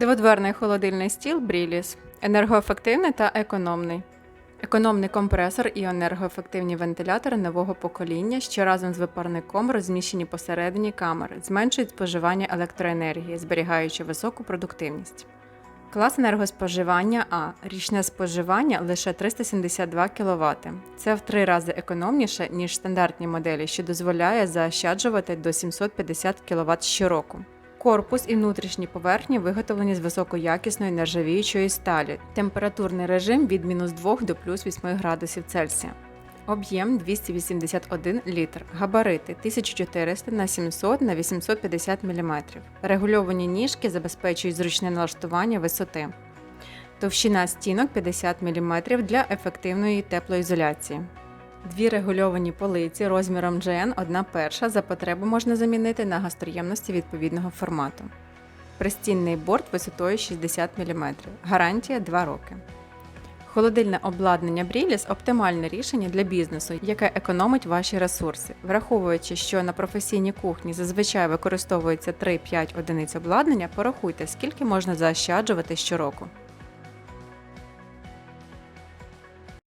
Дводверний холодильний стіл Бріліс. Енергоефективний та економний. Економний компресор і енергоефективні вентилятори нового покоління, що разом з випарником розміщені посередині камери, зменшують споживання електроенергії, зберігаючи високу продуктивність. Клас енергоспоживання А. Річне споживання лише 372 кВт. Це в три рази економніше, ніж стандартні моделі, що дозволяє заощаджувати до 750 кВт щороку. Корпус і внутрішні поверхні виготовлені з високоякісної нержавіючої сталі. Температурний режим від мінус 2 до плюс 8 градусів Цельсія. Об'єм 281 літр. Габарити 1400 на 700 на 850 мм. Регульовані ніжки забезпечують зручне налаштування висоти. Товщина стінок 50 мм для ефективної теплоізоляції. Дві регульовані полиці розміром GN одна перша за потребу можна замінити на гастроємності відповідного формату. Пристінний борт висотою 60 мм. Гарантія 2 роки. Холодильне обладнання Бріліс оптимальне рішення для бізнесу, яке економить ваші ресурси, враховуючи, що на професійній кухні зазвичай використовується 3-5 одиниць обладнання, порахуйте, скільки можна заощаджувати щороку.